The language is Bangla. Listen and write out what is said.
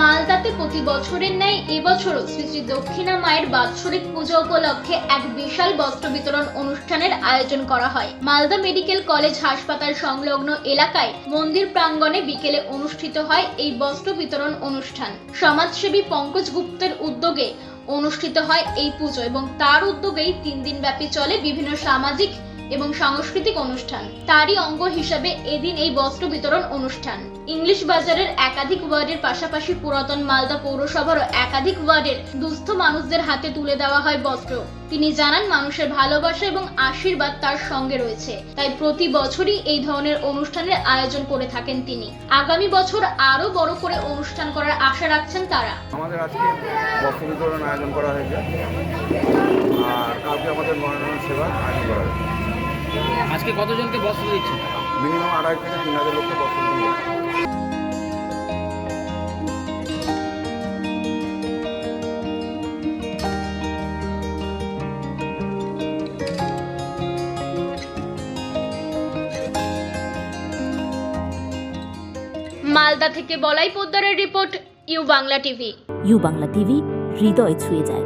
মালদাতে প্রতি বছরের ন্যায় এবছরও শ্রী শ্রী দক্ষিণা মায়ের বাৎসরিক পুজো উপলক্ষে এক বিশাল বস্ত্র বিতরণ অনুষ্ঠানের আয়োজন করা হয়। মালদা মেডিকেল কলেজ হাসপাতাল সংলগ্ন এলাকায় মন্দির প্রাঙ্গণে বিকেলে অনুষ্ঠিত হয় এই বস্ত্র বিতরণ অনুষ্ঠান। সমাজসেবী পঙ্কজ গুপ্তের উদ্যোগে অনুষ্ঠিত হয় এই পুজো এবং তার উদ্যোগেই তিন দিন ব্যাপী চলে বিভিন্ন সামাজিক এবং সাংস্কৃতিক অনুষ্ঠান। তারই অঙ্গ হিসাবে এদিন এই বস্ত্র বিতরণ অনুষ্ঠান। ইংলিশ বাজারের একাধিক ওয়ার্ডের পাশাপাশি পুরাতন মালদা পৌরসভারও একাধিক ওয়ার্ডের দুস্থ মানুষদের হাতে তুলে দেওয়া হয় বস্ত্র। তিনি জানান, মানুষের ভালোবাসা এবং আশীর্বাদ তার সঙ্গে রয়েছে। তাই প্রতি বছরই এই ধরনের অনুষ্ঠানের আয়োজন করে থাকেন তিনি। আগামী বছর আরও বড় করে অনুষ্ঠান করার আশা রাখছেন তারা। আমাদের আজকে বস্ত্র বিতরণ আয়োজন করা হয়েছে। আর কালকে আমাদের মনোনয়ন সেবা আয়োজন করা হয়েছে। আজকে কতজনকে বস্ত্র দিচ্ছেন? মিনিমাম আড়াই থেকে তিন হাজার লোককে বস্ত্র দিতে মালদা থেকে Balai পোদ্দারের report U Bangla TV. U Bangla TV হৃদয় ছুঁয়ে যায়।